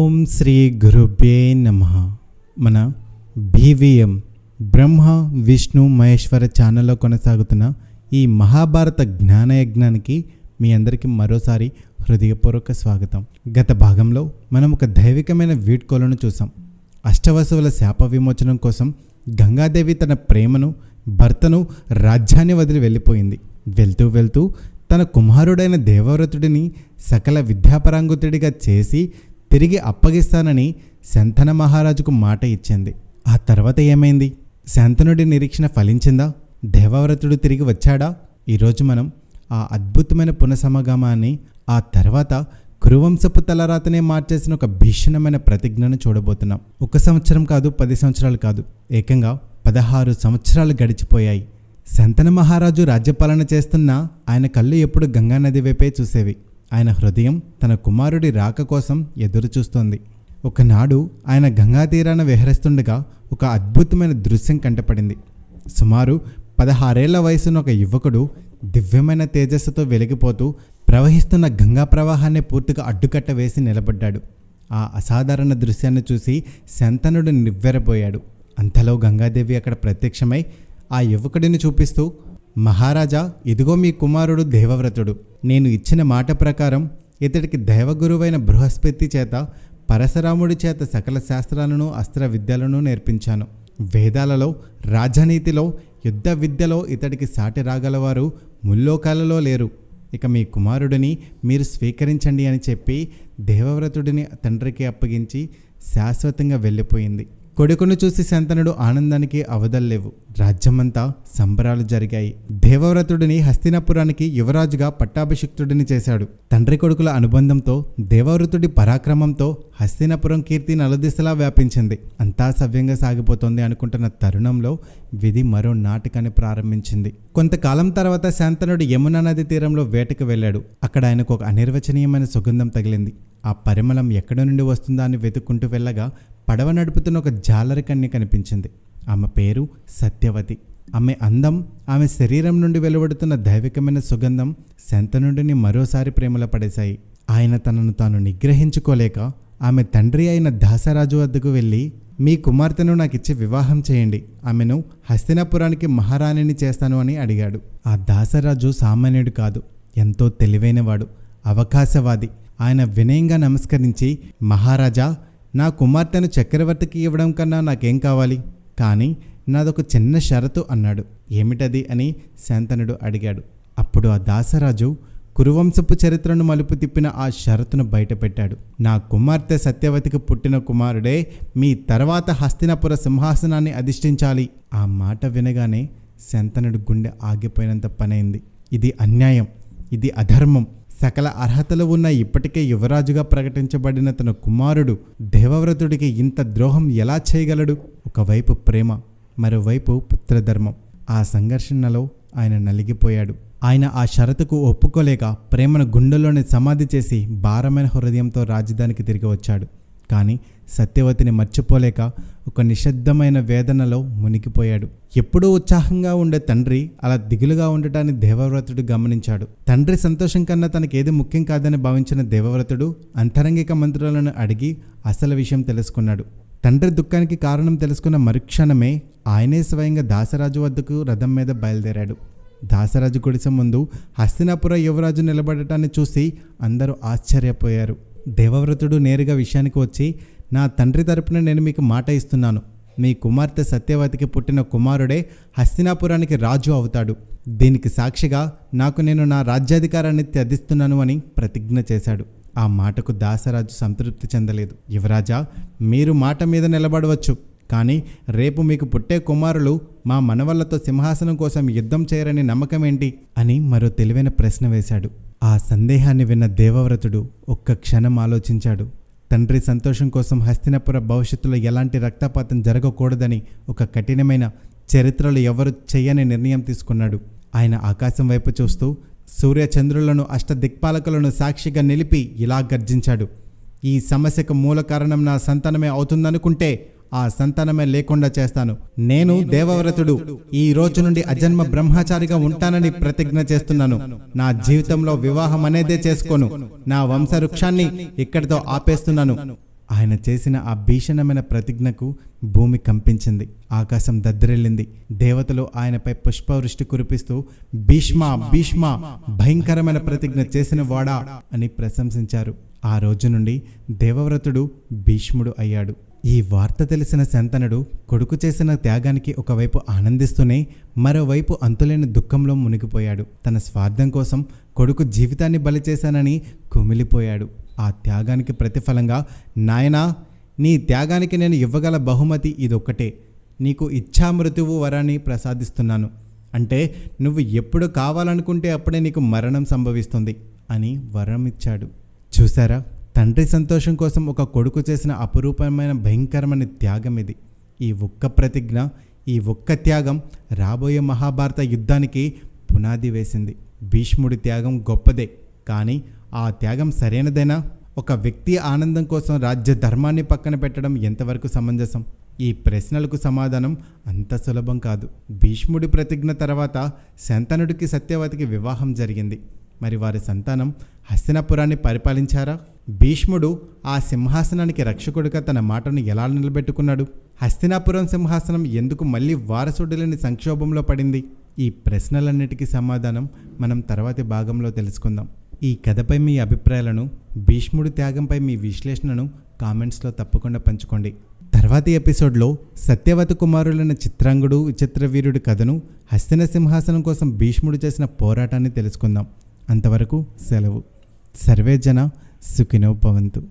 ఓం శ్రీ గురుభ్యే నమ. మన బీవీఎం బ్రహ్మ విష్ణు మహేశ్వర ఛానల్లో కొనసాగుతున్న ఈ మహాభారత జ్ఞానయజ్ఞానికి మీ అందరికీ మరోసారి హృదయపూర్వక స్వాగతం. గత భాగంలో మనం ఒక దైవికమైన వీడ్కోలను చూసాం అష్టవసువుల శాప విమోచనం కోసం గంగాదేవి తన ప్రేమను భర్తను రాజ్యాన్ని వదిలి వెళ్ళిపోయింది. వెళ్తూ వెళ్తూ తన కుమారుడైన దేవవ్రతుడిని సకల విద్యాపరాంగుతుడిగా చేసి తిరిగి అప్పగిస్తానని శంతన మహారాజుకు మాట ఇచ్చింది. ఆ తర్వాత ఏమైంది? శాంతనుడి నిరీక్షణ ఫలించిందా? దేవవ్రతుడు తిరిగి వచ్చాడా? ఈరోజు మనం ఆ అద్భుతమైన పునఃసమగమాన్ని ఆ తర్వాత కురువంశపు తలరాతనే మార్చేసిన ఒక భీషణమైన ప్రతిజ్ఞను చూడబోతున్నాం. ఒక సంవత్సరం కాదు పది సంవత్సరాలు కాదు. ఏకంగా పదహారు సంవత్సరాలు గడిచిపోయాయి. శంతన మహారాజు రాజ్యపాలన చేస్తున్న ఆయన కళ్ళు ఎప్పుడు గంగానది వైపే చూసేవి. ఆయన హృదయం తన కుమారుడి రాక కోసం ఎదురుచూస్తోంది. ఒకనాడు ఆయన గంగా తీరాన విహరిస్తుండగా ఒక అద్భుతమైన దృశ్యం కంటపడింది. సుమారు పదహారేళ్ళ వయసున్న ఒక యువకుడు దివ్యమైన తేజస్సుతో వెలిగిపోతూ ప్రవహిస్తున్న గంగా ప్రవాహాన్ని పూర్తిగా అడ్డుకట్ట వేసి నిలబడ్డాడు. ఆ అసాధారణ దృశ్యాన్ని చూసి శంతనుడు నివ్వెరపోయాడు. అంతలో గంగాదేవి అక్కడ ప్రత్యక్షమై ఆ యువకుడిని చూపిస్తూ మహారాజా ఇదిగో మీ కుమారుడు దేవవ్రతుడు. నేను ఇచ్చిన మాట ప్రకారం ఇతడికి దైవగురువైన బృహస్పతి చేత పరశురాముడి చేత సకల శాస్త్రాలను అస్త్ర విద్యలను నేర్పించాను. వేదాలలో రాజనీతిలో యుద్ధ విద్యలో ఇతడికి సాటి రాగలవారు ముల్లోకాలలో లేరు. ఇక మీ కుమారుడిని మీరు స్వీకరించండి అని చెప్పి దేవవ్రతుడిని తండ్రికి అప్పగించి శాశ్వతంగా వెళ్ళిపోయింది. కొడుకును చూసి శంతనుడు ఆనందానికి అవదల్లేవు రాజ్యమంతా సంబరాలు జరిగాయి. దేవవ్రతుడిని హస్తినాపురానికి యువరాజుగా పట్టాభిషిక్తుడిని చేశాడు. తండ్రి కొడుకుల అనుబంధంతో దేవవ్రతుడి పరాక్రమంతో హస్తినాపురం కీర్తి నలుదిశలా వ్యాపించింది. అంతా సవ్యంగా సాగిపోతోంది అనుకుంటున్న తరుణంలో విధి మరో నాటకాన్ని ప్రారంభించింది. కొంతకాలం తర్వాత శాంతనుడు యమునా నది తీరంలో వేటకు వెళ్ళాడు. అక్కడ ఆయనకు ఒక అనిర్వచనీయమైన సుగంధం తగిలింది. ఆ పరిమళం ఎక్కడి నుండి వస్తుందా అని వెతుక్కుంటూ వెళ్ళగా పడవ నడుపుతున్న ఒక జాలరి కన్య కనిపించింది. ఆమె పేరు సత్యవతి. ఆమె అందం ఆమె శరీరం నుండి వెలువడుతున్న దైవికమైన సుగంధం శంతనుడిని మరోసారి ప్రేమలో పడేశాయి. ఆయన తనను తాను నిగ్రహించుకోలేక ఆమె తండ్రి అయిన దాసరాజు వద్దకు వెళ్ళి మీ కుమార్తెను నాకిచ్చి వివాహం చేయండి. ఆమెను హస్తినాపురానికి మహారాణిని చేస్తాను అని అడిగాడు. ఆ దాసరాజు సామాన్యుడు కాదు ఎంతో తెలివైనవాడు అవకాశవాది. ఆయన వినయంగా నమస్కరించి మహారాజా నా కుమార్తెను చక్రవర్తికి ఇవ్వడం కన్నా నాకేం కావాలి? కానీ నాదొక చిన్న షరతు అన్నాడు. ఏమిటది అని శాంతనుడు అడిగాడు. అప్పుడు ఆ దాసరాజు కురువంశపు చరిత్రను మలుపు తిప్పిన ఆ షరతును బయటపెట్టాడు. నా కుమార్తె సత్యవతికి పుట్టిన కుమారుడే మీ తర్వాత హస్తినపుర సింహాసనాన్ని అధిష్ఠించాలి. ఆ మాట వినగానే శంతనుడు గుండె ఆగిపోయినంత పనైంది. ఇది అన్యాయం. ఇది అధర్మం. సకల అర్హతలు ఉన్న ఇప్పటికే యువరాజుగా ప్రకటించబడిన తన కుమారుడు దేవవ్రతుడికి ఇంత ద్రోహం ఎలా చేయగలడు? ఒకవైపు ప్రేమ మరోవైపు పుత్రధర్మం. ఆ సంఘర్షణలో ఆయన నలిగిపోయాడు. ఆయన ఆ షరతుకు ఒప్పుకోలేక ప్రేమను గుండెలోనే సమాధి చేసి భారమైన హృదయంతో రాజధానికి తిరిగి వచ్చాడు. కానీ సత్యవతిని మర్చిపోలేక ఒక నిశ్శబ్దమైన వేదనలో మునిగిపోయాడు. ఎప్పుడూ ఉత్సాహంగా ఉండే తండ్రి అలా దిగులుగా ఉండటాన్ని దేవవ్రతుడు గమనించాడు. తండ్రి సంతోషం కన్నా తనకేది ముఖ్యం కాదని భావించిన దేవవ్రతుడు అంతరంగిక మంత్రులను అడిగి అసలు విషయం తెలుసుకున్నాడు. తండ్రి దుఃఖానికి కారణం తెలుసుకున్న మరుక్షణమే ఆయనే స్వయంగా దాసరాజు వద్దకు రథం మీద బయలుదేరాడు. దాసరాజు గుడిసె ముందు హస్తినాపుర యువరాజు నిలబడటాన్ని చూసి అందరూ ఆశ్చర్యపోయారు. దేవవ్రతుడు నేరుగా విషయానికి వచ్చి నా తండ్రి తరపున నేను మీకు మాట ఇస్తున్నాను. మీ కుమార్తె సత్యవతికి పుట్టిన కుమారుడే హస్తినాపురానికి రాజు అవుతాడు. దీనికి సాక్షిగా నాకు నేను నా రాజ్యాధికారాన్ని త్యజిస్తున్నాను అని ప్రతిజ్ఞ చేశాడు. ఆ మాటకు దాసరాజు సంతృప్తి చెందలేదు. యువరాజా మీరు మాట మీద నిలబడవచ్చు. కానీ రేపు మీకు పుట్టే కుమారులు మా మనవళ్ళతో సింహాసనం కోసం యుద్ధం చేయరని నమ్మకం ఏంటి? అని మరో తెలివైన ప్రశ్న వేశాడు. ఆ సందేహాన్ని విన్న దేవవ్రతుడు ఒక్క క్షణం ఆలోచించాడు. తండ్రి సంతోషం కోసం హస్తినపుర భవిష్యత్తులో ఎలాంటి రక్తపాతం జరగకూడదని ఒక కఠినమైన చరిత్రలో ఎవరు చేయని నిర్ణయం తీసుకున్నాడు. ఆయన ఆకాశం వైపు చూస్తూ సూర్య చంద్రులను అష్టదిక్పాలకులను సాక్షిగా నిలిపి ఇలా గర్జించాడు. ఈ సమస్యకు మూల కారణం నా సంతానమే అవుతుందనుకుంటే ఆ సంతానమే లేకుండా చేస్తాను. నేను దేవవ్రతుడు. ఈ రోజు నుండి అజన్మ బ్రహ్మచారిగా ఉంటానని ప్రతిజ్ఞ చేస్తున్నాను. నా జీవితంలో వివాహం అనేదే చేసుకోను. నా వంశవృక్షాన్ని ఇక్కడితో ఆపేస్తున్నాను. ఆయన చేసిన ఆ భీషణమైన ప్రతిజ్ఞకు భూమి కంపించింది. ఆకాశం దద్దరిల్లింది. దేవతలు ఆయనపై పుష్పవృష్టి కురిపిస్తూ భీష్మ భీష్మ భయంకరమైన ప్రతిజ్ఞ చేసిన వాడా అని ప్రశంసించారు. ఆ రోజు నుండి దేవవ్రతుడు భీష్ముడు అయ్యాడు. ఈ వార్త తెలిసిన శంతనుడు కొడుకు చేసిన త్యాగానికి ఒకవైపు ఆనందిస్తూనే మరోవైపు అంతులేని దుఃఖంలో మునిగిపోయాడు. తన స్వార్థం కోసం కొడుకు జీవితాన్ని బలి చేశానని కుమిలిపోయాడు. ఆ త్యాగానికి ప్రతిఫలంగా నాయనా నీ త్యాగానికి నేను ఇవ్వగల బహుమతి ఇదొక్కటే. నీకు ఇచ్ఛామృతువు వరాన్ని ప్రసాదిస్తున్నాను. అంటే నువ్వు ఎప్పుడు కావాలనుకుంటే అప్పుడే నీకు మరణం సంభవిస్తుంది అని వరం ఇచ్చాడు చూసారా తండ్రి సంతోషం కోసం ఒక కొడుకు చేసిన అపురూపమైన భయంకరమైన త్యాగం ఇది. ఈ ఒక్క ప్రతిజ్ఞ ఈ ఒక్క త్యాగం రాబోయే మహాభారత యుద్ధానికి పునాది వేసింది. భీష్ముడి త్యాగం గొప్పదే కానీ ఆ త్యాగం సరైనదేనా? ఒక వ్యక్తి ఆనందం కోసం రాజ్య ధర్మాన్ని పక్కన పెట్టడం ఎంతవరకు సమంజసం? ఈ ప్రశ్నలకు సమాధానం అంత సులభం కాదు. భీష్ముడి ప్రతిజ్ఞ తర్వాత శంతనుడికి సత్యవతికి వివాహం జరిగింది. మరి వారి సంతానం హస్తినాపురాన్ని పరిపాలించారా? భీష్ముడు ఆ సింహాసనానికి రక్షకుడిగా తన మాటను ఎలా నిలబెట్టుకున్నాడు? హస్తినాపురం సింహాసనం ఎందుకు మళ్ళీ వారసుడు లేని సంక్షోభంలో పడింది? ఈ ప్రశ్నలన్నిటికీ సమాధానం మనం తర్వాతి భాగంలో తెలుసుకుందాం. ఈ కథపై మీ అభిప్రాయాలను భీష్ముడి త్యాగంపై మీ విశ్లేషణను కామెంట్స్లో తప్పకుండా పంచుకోండి. తర్వాతి ఎపిసోడ్లో సత్యవతి కుమారులైన చిత్రాంగుడు విచిత్రవీరుడి కథను హస్తిన సింహాసనం కోసం భీష్ముడు చేసిన పోరాటాన్ని తెలుసుకుందాం. అంతవరకు సెలవు. సర్వే జన సుఖినో భవంతు.